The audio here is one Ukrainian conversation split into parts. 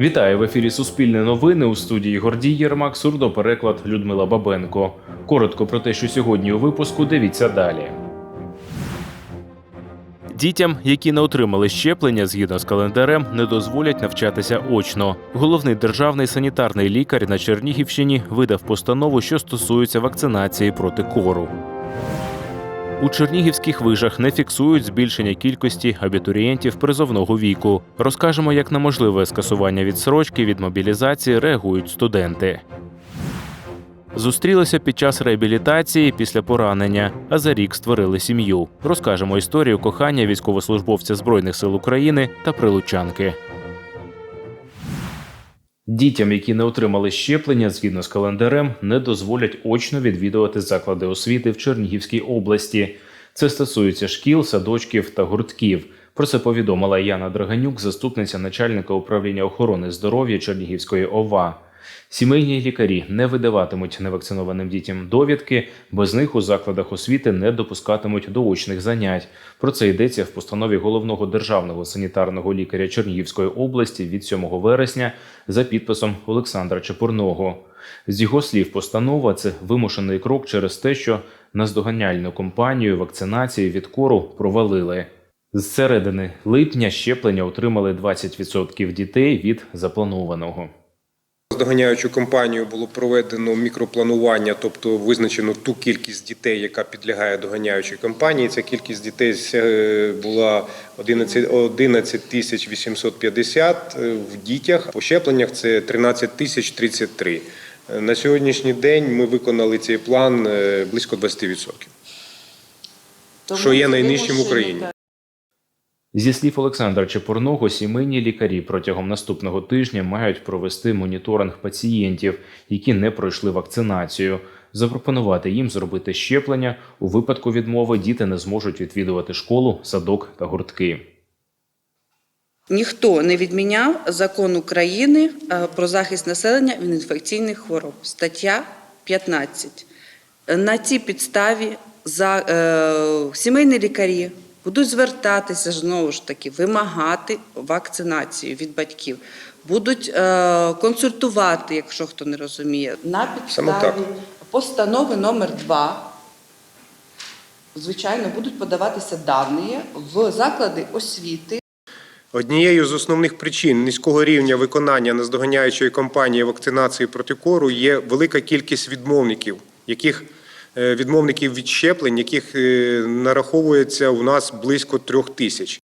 Вітаю в ефірі Суспільне новини у студії Гордій Єрмак, сурдопереклад Людмила Бабенко. Коротко про те, що сьогодні у випуску дивіться далі. Дітям, які не отримали щеплення згідно з календарем, не дозволять навчатися очно. Головний державний санітарний лікар на Чернігівщині видав постанову, що стосується вакцинації проти кору. У чернігівських вижах не фіксують збільшення кількості абітурієнтів призовного віку. Розкажемо, як на можливе скасування відсрочки від мобілізації реагують студенти. Зустрілися під час реабілітації після поранення, а за рік створили сім'ю. Розкажемо історію кохання військовослужбовця Збройних сил України та прилучанки. Дітям, які не отримали щеплення згідно з календарем, не дозволять очно відвідувати заклади освіти в Чернігівській області. Це стосується шкіл, садочків та гуртків. Про це повідомила Яна Драганюк, заступниця начальника управління охорони здоров'я Чернігівської ОВА. Сімейні лікарі не видаватимуть невакцинованим дітям довідки, без них у закладах освіти не допускатимуть до очних занять. Про це йдеться в постанові головного державного санітарного лікаря Чернігівської області від 7 вересня за підписом Олександра Чепурного. З його слів, постанова це вимушений крок через те, що наздоганяльну кампанію вакцинації від кору провалили. З середини липня щеплення отримали 20% дітей від запланованого. Доганяючу кампанію було проведено мікропланування, тобто визначено ту кількість дітей, яка підлягає доганяючій кампанії. Ця кількість дітей е, була 11 11 тисяч 850 е, в дітях. По щепленнях це 13 тисяч 33. Е, На сьогоднішній день ми виконали цей план близько 20%. Що є найнижчим в Україні. Зі слів Олександра Чепурного, сімейні лікарі протягом наступного тижня мають провести моніторинг пацієнтів, які не пройшли вакцинацію. Запропонувати їм зробити щеплення. У випадку відмови діти не зможуть відвідувати школу, садок та гуртки. Ніхто не відміняв закон України е, про захист населення від інфекційних хвороб. Стаття 15. На цій підставі за, е, сімейні лікарі будуть звертатися знову ж таки, вимагати вакцинацію від батьків, будуть е, консультувати, якщо хто не розуміє, на підставі постанови номер 2 Звичайно, будуть подаватися дані в заклади освіти. Однією з основних причин низького рівня виконання наздоганяючої кампанії вакцинації проти кору є велика кількість відмовників, яких відмовників від щеплень, яких е, нараховується у нас близько трьох тисяч.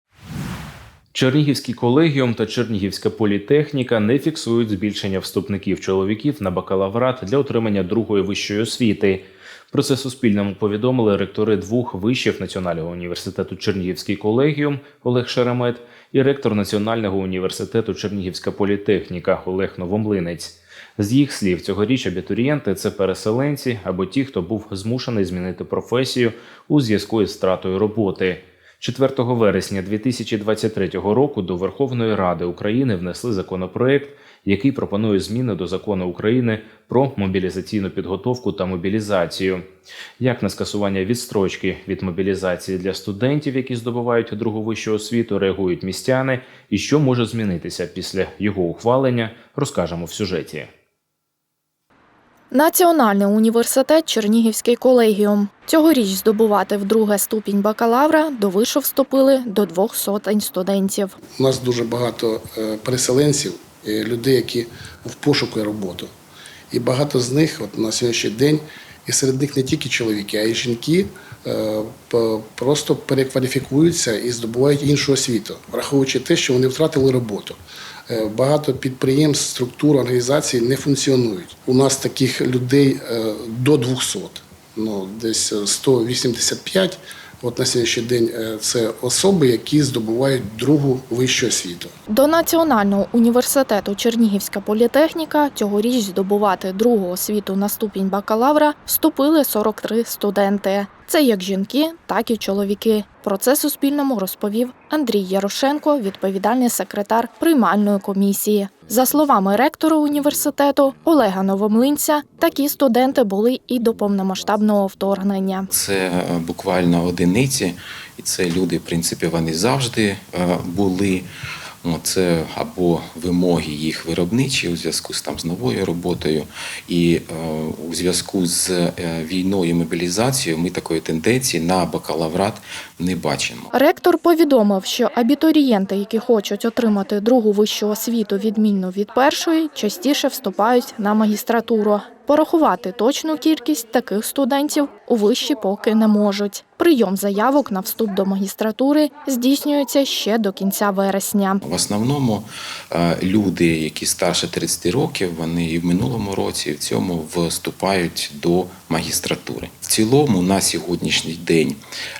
Чернігівський колегіум та Чернігівська політехніка не фіксують збільшення вступників чоловіків на бакалаврат для отримання другої вищої освіти. Про це Суспільному повідомили ректори двох вишів Національного університету Чернігівський колегіум Олег Шеремет і ректор Національного університету Чернігівська політехніка Олег Новомлинець. З їх слів, цьогоріч абітурієнти це переселенці або ті, хто був змушений змінити професію у зв'язку із стратою роботи. 4 вересня 2023 року до Верховної Ради України внесли законопроект, який пропонує зміни до закону України про мобілізаційну підготовку та мобілізацію. Як на скасування відстрочки від мобілізації для студентів, які здобувають другу вищу освіту, реагують містяни, і що може змінитися після його ухвалення, розкажемо в сюжеті. Національний університет Чернігівський колегіум. Цьогоріч здобувати вдруге ступінь бакалавра до вишу вступили до двох сотень студентів. У нас дуже багато е, переселенців, людей, які в пошуку роботи. І багато з них от на сьогоднішній день, і серед них не тільки чоловіки, а й жінки е, просто перекваліфікуються і здобувають іншу освіту, враховуючи те, що вони втратили роботу. Е, Багато підприємств, структур, організацій не функціонують. У нас таких людей е, до 200, ну, десь е, 185. От на сьогоднішній день е, це особи, які здобувають другу вищу освіту. До Національного університету Чернігівська політехніка цьогоріч здобувати другу освіту на ступінь бакалавра вступили 43 студенти. Це як жінки, так і чоловіки. Про це Суспільному розповів Андрій Ярошенко, відповідальний секретар приймальної комісії. За словами ректора університету Олега Новомлинця, такі студенти були і до повномасштабного вторгнення. Це е, буквально одиниці, і це люди, в принципі, вони завжди е, були. О, Це або вимоги їх виробничі у зв'язку з там з новою роботою, і е, у зв'язку з е, війною мобілізацією ми такої тенденції на бакалаврат не бачимо. Ректор повідомив, що абітурієнти, які хочуть отримати другу вищу освіту відмінну від першої, частіше вступають на магістратуру. Порахувати точну кількість таких студентів у виші поки не можуть. Прийом заявок на вступ до магістратури здійснюється ще до кінця вересня. В основному е, люди, які старше 30 років, вони і в минулому році, і в цьому вступають до магістратури. В цілому на сьогоднішній день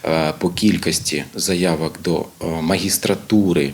е, по кількості заявок до е, магістратури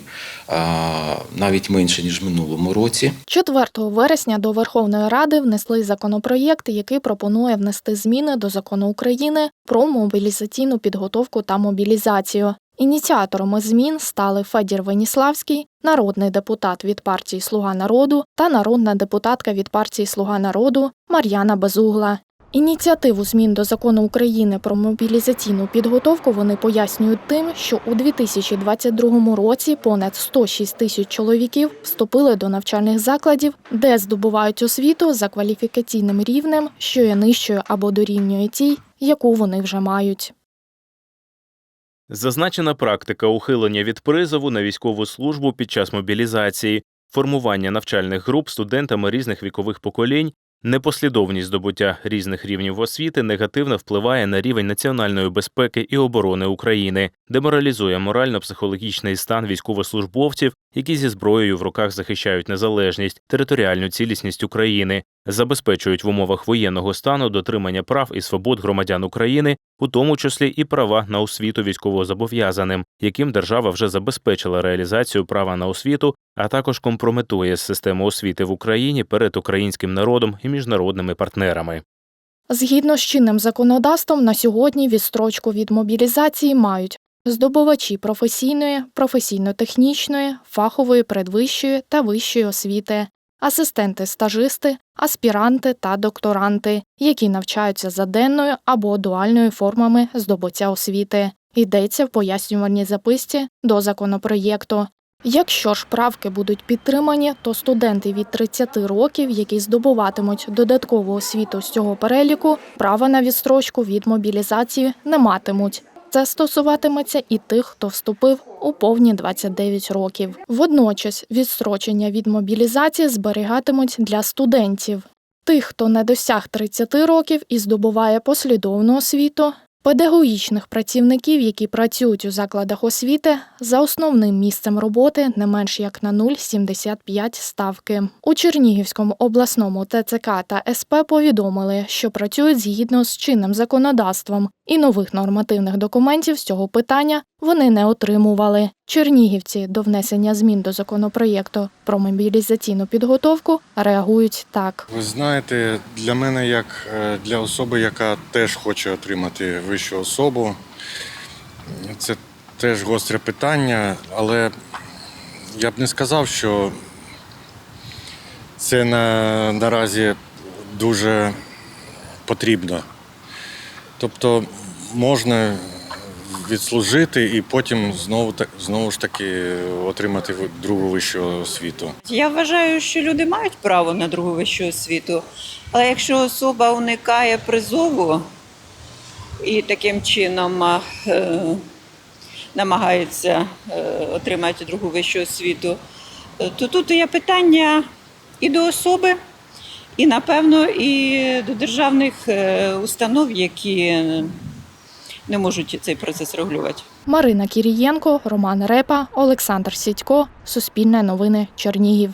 навіть менше ніж в минулому році. 4 вересня до Верховної Ради внесли законопроєкт, який пропонує внести зміни до закону України про мобілізаційну підготовку та мобілізацію. Ініціаторами змін стали Федір Веніславський, народний депутат від партії Слуга народу та народна депутатка від партії Слуга народу Мар'яна Безугла. Ініціативу змін до закону України про мобілізаційну підготовку вони пояснюють тим, що у 2022 році понад 106 тисяч чоловіків вступили до навчальних закладів, де здобувають освіту за кваліфікаційним рівнем, що є нижчою або дорівнює тій, яку вони вже мають. Зазначена практика ухилення від призову на військову службу під час мобілізації, формування навчальних груп студентами різних вікових поколінь, непослідовність здобуття різних рівнів освіти негативно впливає на рівень національної безпеки і оборони України, деморалізує морально-психологічний стан військовослужбовців, які зі зброєю в руках захищають незалежність, територіальну цілісність України, забезпечують в умовах воєнного стану дотримання прав і свобод громадян України, у тому числі і права на освіту військовозобов'язаним, яким держава вже забезпечила реалізацію права на освіту, а також компрометує систему освіти в Україні перед українським народом і міжнародними партнерами. Згідно з чинним законодавством, на сьогодні відстрочку від мобілізації мають здобувачі професійної, професійно-технічної, фахової передвищої та вищої освіти, асистенти-стажисти, аспіранти та докторанти, які навчаються за денною або дуальною формами здобуття освіти. Йдеться в пояснювальній записці до законопроєкту. Якщо ж правки будуть підтримані, то студенти від 30 років, які здобуватимуть додаткову освіту з цього переліку, права на відстрочку від мобілізації не матимуть. Це стосуватиметься і тих, хто вступив у повні 29 років. Водночас відстрочення від мобілізації зберігатимуть для студентів, тих, хто не досяг 30 років і здобуває послідовну освіту, педагогічних працівників, які працюють у закладах освіти, за основним місцем роботи не менш як на 0,75 ставки. У Чернігівському обласному ТЦК та СП повідомили, що працюють згідно з чинним законодавством, і нових нормативних документів з цього питання вони не отримували. Чернігівці до внесення змін до законопроєкту про мобілізаційну підготовку реагують так. Ви знаєте, для мене, як е, для особи, яка теж хоче отримати вищу особу, це теж гостре питання, але я б не сказав, що це на, наразі дуже потрібно. Тобто можна відслужити і потім знову, та- знову ж таки отримати другу вищу освіту. Я вважаю, що люди мають право на другу вищу освіту, але якщо особа уникає призову і таким чином е, намагається е, отримати другу вищу освіту, е, то тут є питання і до особи, і, напевно, і до державних е, установ, які не можуть цей процес регулювати. Марина Кірієнко, Роман Репа, Олександр Сідько, Суспільне новини, Чернігів.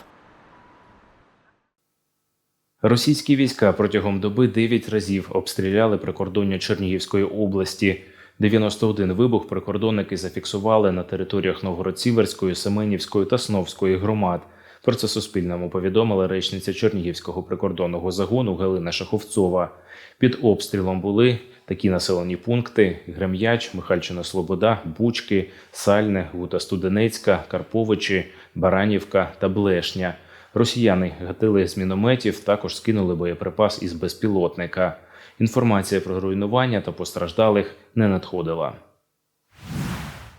Російські війська протягом доби 9 разів обстріляли прикордоння Чернігівської області. 91 вибух прикордонники зафіксували на територіях Новгород-Сіверської, Семенівської та Сновської громад. Про це Суспільному повідомила речниця Чернігівського прикордонного загону Галина Шаховцова. Під обстрілом були такі населені пункти: Грем'яч, Михальчина Слобода, Бучки, Сальне, Гута Студенецька, Карповичі, Баранівка та Блешня. Росіяни гатили з мінометів, також скинули боєприпас із безпілотника. Інформація про руйнування та постраждалих не надходила.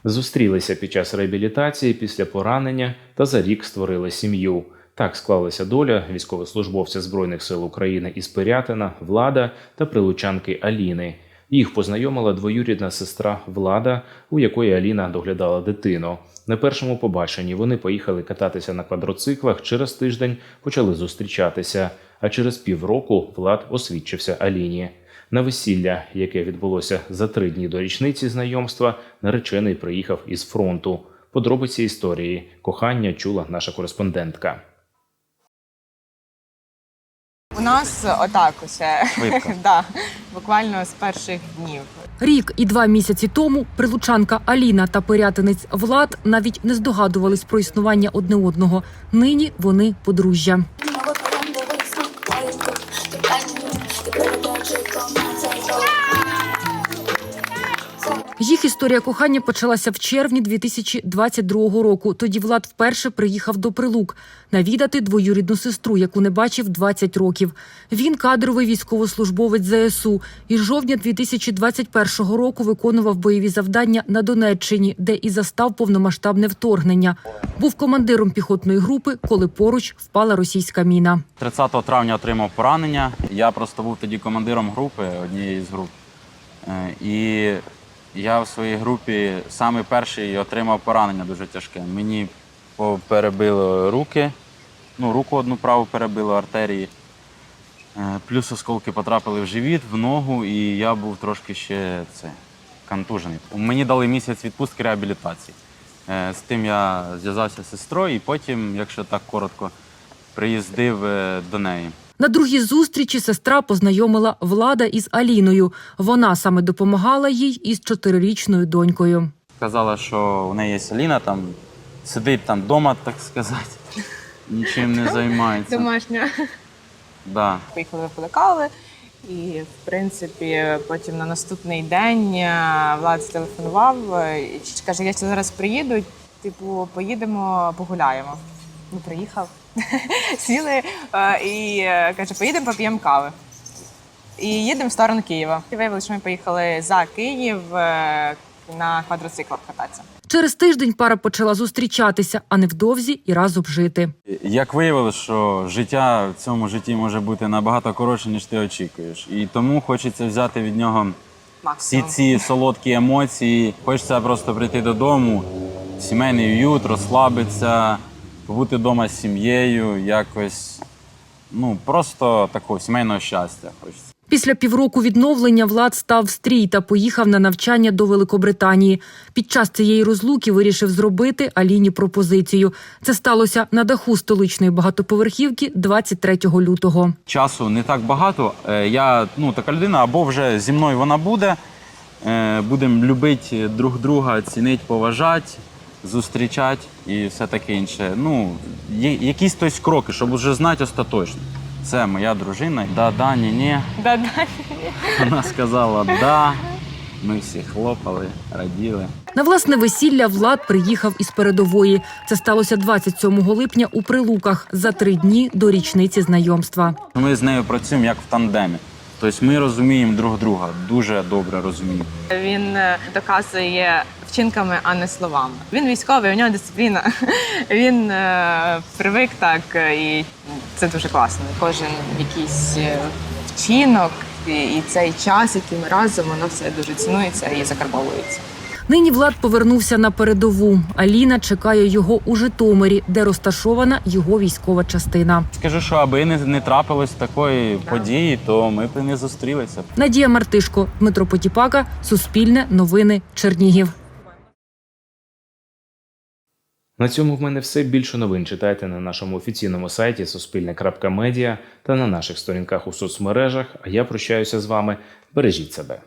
Зустрілися під час реабілітації після поранення та за рік створили сім'ю. Так склалася доля військовослужбовця Збройних сил України із Пирятина, Влада та прилучанки Аліни. Їх познайомила двоюрідна сестра Влада, у якої Аліна доглядала дитину. На першому побаченні вони поїхали кататися на квадроциклах. Через тиждень почали зустрічатися. А через півроку Влад освідчився Аліні. На весілля, яке відбулося за три дні до річниці знайомства, наречений приїхав із фронту. Подробиці історії кохання чула наша кореспондентка. У нас отак усе. да, буквально з перших днів. Рік і два місяці тому прилучанка Аліна та пирятинець Влад навіть не здогадувались про існування одне одного. Нині вони подружжя. Їх історія кохання почалася в червні 2022 року. Тоді Влад вперше приїхав до Прилук навідати двоюрідну сестру, яку не бачив 20 років. Він кадровий військовослужбовець ЗСУ і з жовтня 2021 року виконував бойові завдання на Донеччині, де і застав повномасштабне вторгнення. Був командиром піхотної групи, коли поруч впала російська міна. 30 травня отримав поранення. Я просто був тоді командиром групи, однієї з груп. Е, І я в своїй групі саме перший отримав поранення дуже тяжке. Мені перебило руки, ну, руку одну праву перебило артерії. Е, Плюс осколки потрапили в живіт, в ногу, і я був трошки ще це, контужений. Мені дали місяць відпустки реабілітації. Е, З тим я зв'язався з сестрою і потім, якщо так коротко, приїздив е, до неї. На другій зустрічі сестра познайомила Влада із Аліною. Вона саме допомагала їй із чотирирічною донькою. Сказала, що в неї є Аліна, там сидить там вдома, так сказати, нічим не займається. Домашня. Да. Поїхали випили. І, в принципі, потім на наступний день е, Влад зателефонував е, і каже: я зараз приїду, типу, поїдемо, погуляємо. Ну, приїхав. Сіли е, і е, каже, поїдемо поп'ємо кави. І їдемо в сторону Києва. І виявилося, що ми поїхали за Київ е, на квадроциклах кататися. Через тиждень пара почала зустрічатися, а невдовзі і разом жити. Як виявилось, що життя в цьому житті може бути набагато коротше, ніж ти очікуєш. І тому хочеться взяти від нього всі ці солодкі емоції. Хочеться просто прийти додому, сімейний уют, розслабитися, побути вдома з сім'єю, якось ну просто такого сімейного щастя. Хочеться. Після півроку відновлення Влад став стрій та поїхав на навчання до Великобританії. Під час цієї розлуки вирішив зробити Аліні пропозицію. Це сталося на даху столичної багатоповерхівки 23 лютого. часу не так багато. Е, Я ну така людина, або вже зі мною вона буде. е, Будемо любити друг друга, цінити, поважати, зустрічати і все таке інше. Ну, є якісь тось кроки, щоб вже знати остаточно. Це моя дружина. Да, да, ні, ні. Да-да. Вона сказала да. Ми всі хлопали, раділи. На власне весілля Влад приїхав із передової. Це сталося 27 липня у Прилуках за три дні до річниці знайомства. Ми з нею працюємо як в тандемі. Тобто ми розуміємо друг друга, дуже добре розуміємо. Він е, доказує вчинками, а не словами. Він військовий, у нього дисципліна. Він е, привик так, е, і це дуже класно. Кожен якийсь е, вчинок і, і цей час, який ми разом, воно все дуже цінується і закарбовується. Нині Влад повернувся на передову. Аліна чекає його у Житомирі, де розташована його військова частина. Скажу, що аби не, не трапилось такої події, то ми б і не зустрілися. Надія Мартишко, Дмитро Потіпака, Суспільне, Новини, Чернігів. На цьому в мене все. Більше новин читайте на нашому офіційному сайті Суспільне.Медіа та на наших сторінках у соцмережах. А я прощаюся з вами. Бережіть себе.